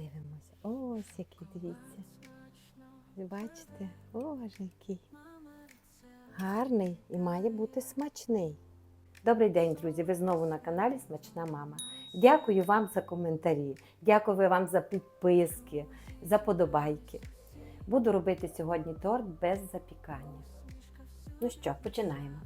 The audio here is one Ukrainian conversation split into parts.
Дивимося. Ось який, дивіться. Бачите? Боже, який гарний і має бути смачний. Добрий день, друзі! Ви знову на каналі Смачна Мама. Дякую вам за коментарі, дякую вам за підписки, за подобайки. Буду робити сьогодні торт без запікання. Ну що, починаємо.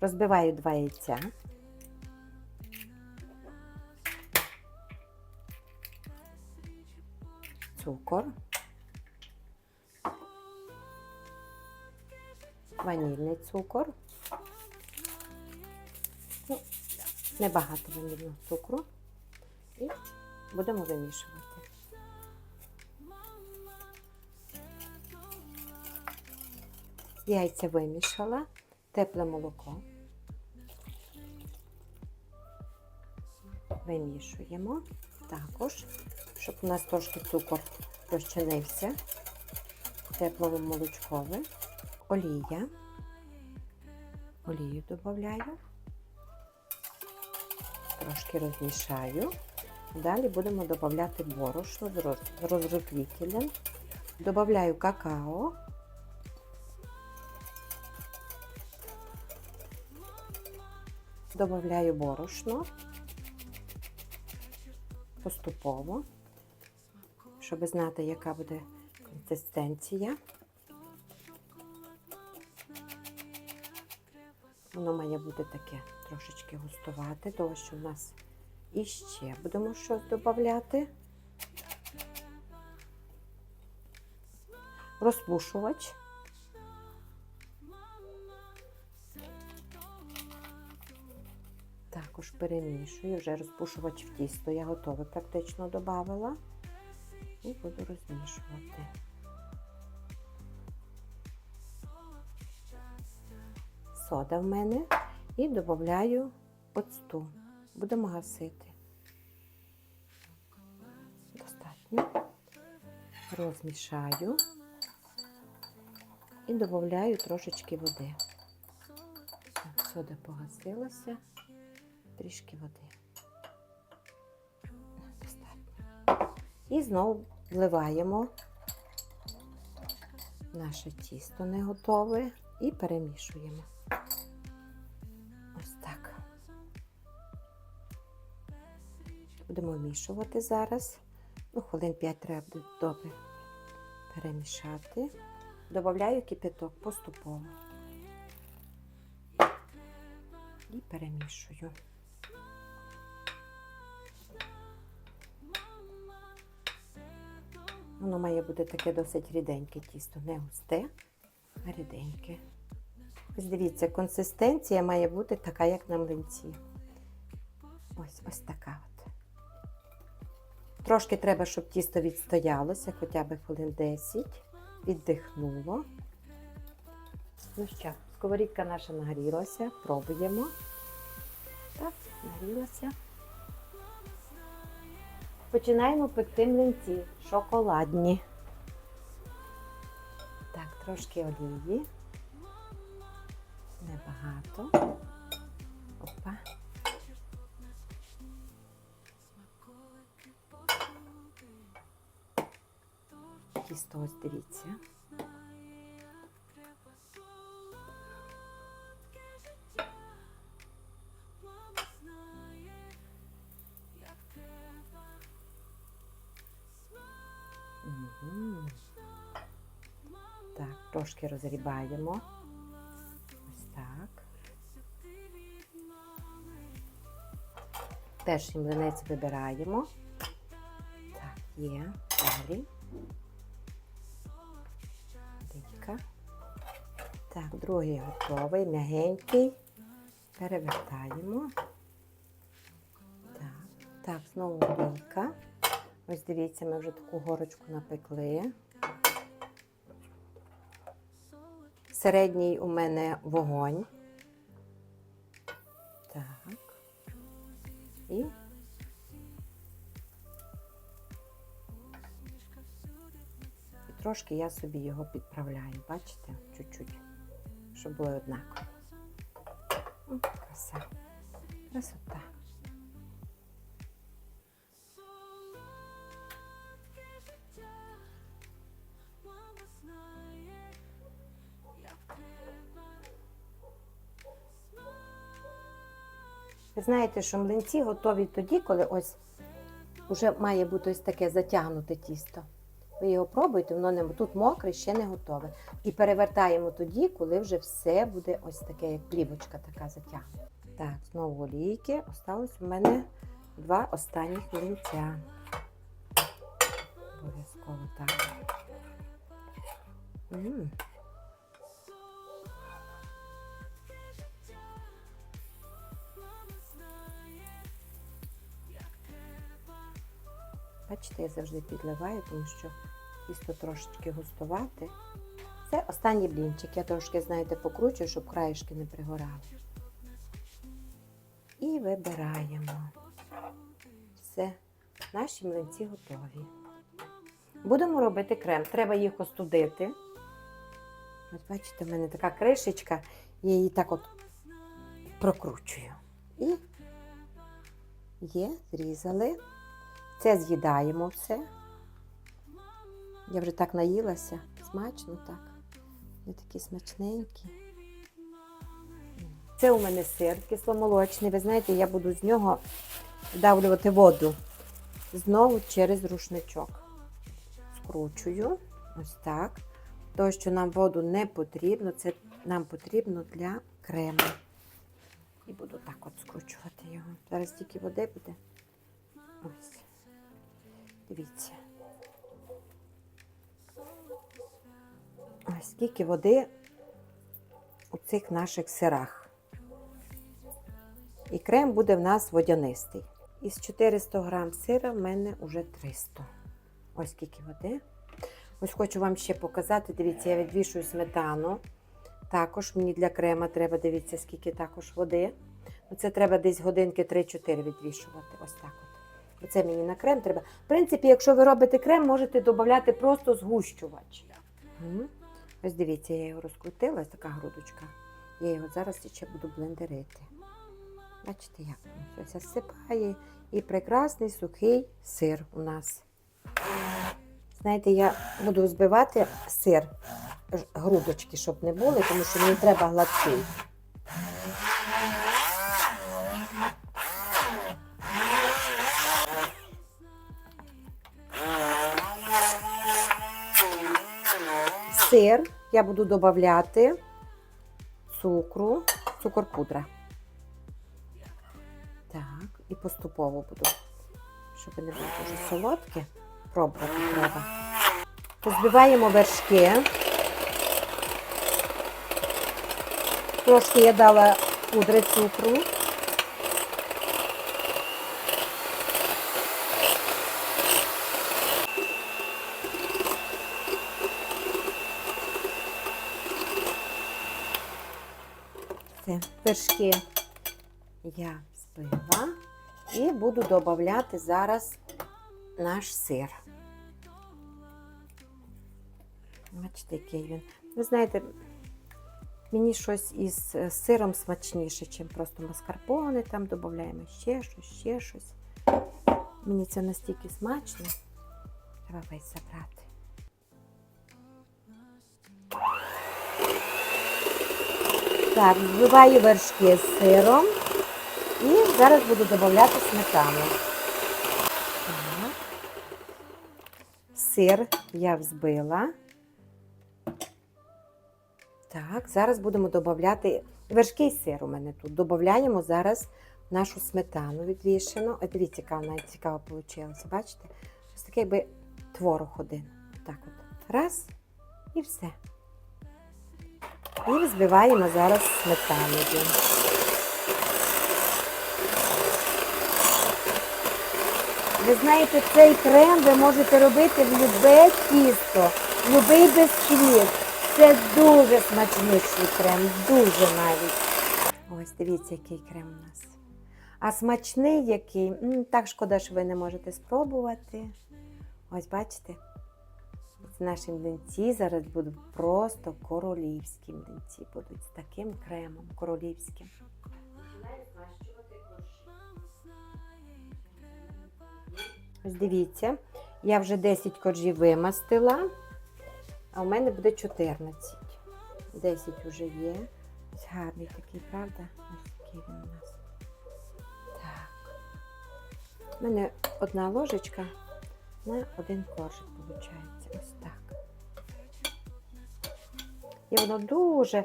Розбиваю два яйця. Цукор. Ванільний цукор. Ну, небагато ванільного цукру. І будемо вимішувати. Яйця вимішала, тепле молоко. Вимішуємо також, щоб у нас трошки цукор розчинився. Теплому молочкове, олія. Олію додаю. Трошки розмішаю. Далі будемо додати борошно з роз- розрихлителем. Добавляю какао. Добавляю борошно поступово, щоб знати, яка буде консистенція. Воно має бути таке трошечки густувати, тому що в нас іще будемо щось додати. Розпушувач. Також перемішую, вже розпушувач в тісто. Я готове практично додавала. І буду розмішувати. Сода в мене і додаю оцту. Будемо гасити. Достатньо. Розмішаю і додаю трошечки води. Сода погасилася, трішки води. Достатньо. І знову вливаємо наше тісто не готове і перемішуємо. Ось так. Будемо вмішувати зараз. Ну, хвилин 5 треба буде добре перемішати. Добавляю кипяток поступово. І перемішую. Воно має бути таке досить ріденьке тісто, не густе, а ріденьке. Ось дивіться, консистенція має бути така, як на млинці. Ось ось така от. Трошки треба, щоб тісто відстоялося, хоча б хвилин 10, віддихнуло. Ну що, сковорідка наша нагрілася, пробуємо. Так, нагрілася. Починаємо пекти млинці шоколадні. Так, трошки олії. Небагато. Опа. Тісто ось дивіться. Трошки розрібаємо. Ось так. Теж млинець вибираємо. Так, є. Далі. Дика. Так, другий готовий, м'ягенький. Перевертаємо. Так, так, знову олійка. Ось дивіться, ми вже таку горочку напекли. Середній у мене вогонь. Так. І. Трошки я собі його підправляю, бачите? Чуть-чуть, щоб було однаково. О, краса. Красота. Ви знаєте, що млинці готові тоді, коли ось вже має бути ось таке затягнуте тісто. Ви його пробуєте, воно не тут мокре, ще не готове. І перевертаємо тоді, коли вже все буде ось таке, як плівочка така затягнута. Так, знову олійки. Осталось у мене два останніх млинця. Обов'язково так. М. Бачите, я завжди підливаю, тому що тісто трошечки густувати. Це останній блінчик. Я трошки, знаєте, покручую, щоб краєшки не пригорали. І вибираємо. Все, наші млинці готові. Будемо робити крем. Треба їх остудити. Ось бачите, в мене така кришечка, я її так от прокручую. І є, зрізали. Це з'їдаємо все. Я вже так наїлася. Смачно так. Вони такі смачненькі. Це у мене сир кисломолочний. Ви знаєте, я буду з нього вдавлювати воду. Знову через рушничок. Скручую. Ось так. То, що нам воду не потрібно, це нам потрібно для крему. І буду так от скручувати його. Зараз тільки води буде. Ось. Дивіться. Ось скільки води у цих наших сирах. І крем буде в нас водянистий. Із 400 грам сира в мене вже 300. Ось скільки води. Ось хочу вам ще показати. Дивіться, я відвішую сметану. Також мені для крема треба, дивіться, скільки також води. Це треба десь годинки 3-4 відвішувати. Ось так Оце мені на крем треба. В принципі, якщо ви робите крем, можете додати просто згущувач. Ось дивіться, я його розкрутила, ось така грудочка. Я його зараз ще буду блендерити. Бачите, як воно все засипає. І прекрасний сухий сир у нас. Знаєте, я буду збивати сир, грудочки, щоб не були, тому що мені треба гладкий. Сир я буду додати цукру, цукор пудра. Так, і поступово буду, щоб не було дуже солодке. Пробувати треба. Позбиваємо вершки. Трошки я дала пудри цукру. Це вершки я збила і буду додати зараз наш сир. Бачите, який він. Ви знаєте, мені щось із е, сиром смачніше, ніж просто маскарпоне. Там додаємо ще щось, ще щось. Мені це настільки смачно. Треба весь забрати. Так, збиваю вершки з сиром і зараз буду додати сметану. Сир я взбила. Так, зараз будемо додати вершки і сир у мене тут. Додаємо зараз нашу сметану відвішену. Ось дивіться, яка вона цікава вийшла. Бачите? Ось такий якби творог один. Так от. Раз і все. І взбиваємо зараз сметаною. Ви знаєте, цей крем ви можете робити в любе тісто, в любий безхліб. Це дуже смачніший крем, дуже навіть. Ось дивіться, який крем у нас. А смачний який, так шкода, що ви не можете спробувати. Ось бачите. Це наші млинці зараз будуть просто королівські млинці. Будуть з таким кремом королівським. Ось дивіться, я вже 10 коржів вимастила, а у мене буде 14. 10 вже є. Ось гарний такий, правда? Ось такий він у нас. У мене одна ложечка на один коржик виходить. Ось так. І воно дуже,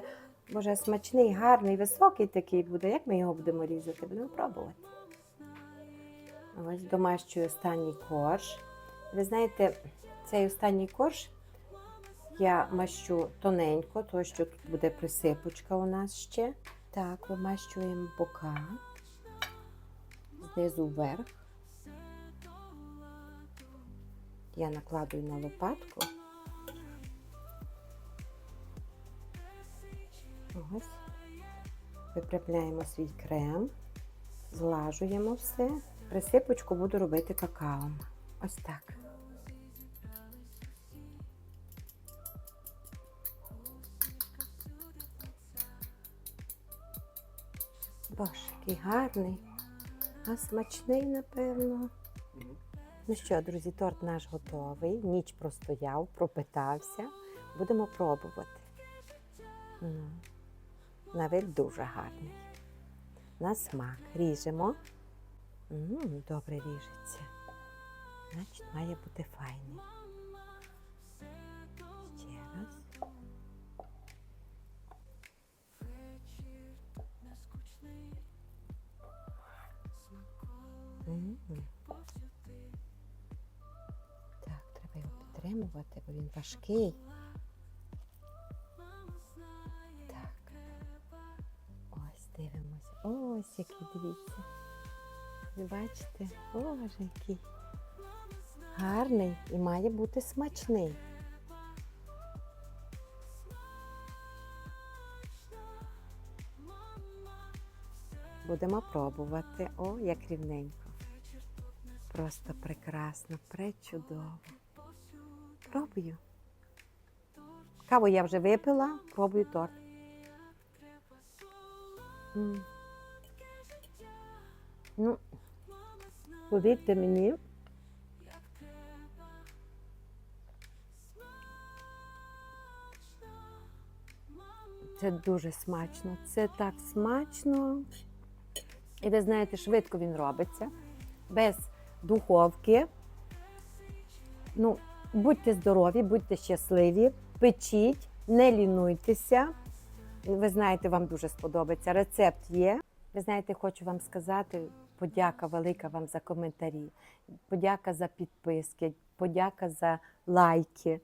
боже, смачний, гарний, високий такий буде. Як ми його будемо різати? Будемо пробувати. Ось домащую останній корж. Ви знаєте, цей останній корж я мащу тоненько, тому що тут буде присипочка у нас ще. Так, вимащуємо бока, знизу вверх. Я накладую на лопатку. Ось. Виправляємо свій крем, злажуємо все. Присипочку буду робити какао. Ось так. Боже, який гарний, а смачний, напевно. Ну що, друзі, торт наш готовий. Ніч простояв, пропитався. Будемо пробувати. На дуже гарний. На смак ріжемо. Добре ріжеться. Значить, має бути файний. Його підтримувати, бо він важкий. Так. Ось дивимося. Ось який дивіться. Бачите? Боже, який гарний і має бути смачний. Будемо пробувати. О, як рівненько. Просто прекрасно, пречудово. Пробую. Каву я вже випила, пробую торт. Ну, повірте мені. Це дуже смачно. Це так смачно. І ви знаєте, швидко він робиться, без духовки. Ну, будьте здорові, будьте щасливі, печіть, не лінуйтеся. Ви знаєте, вам дуже сподобається. Рецепт є. Ви знаєте, хочу вам сказати, подяка велика вам за коментарі, подяка за підписки, подяка за лайки.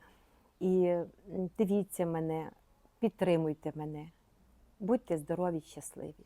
І дивіться мене, підтримуйте мене. Будьте здорові, щасливі.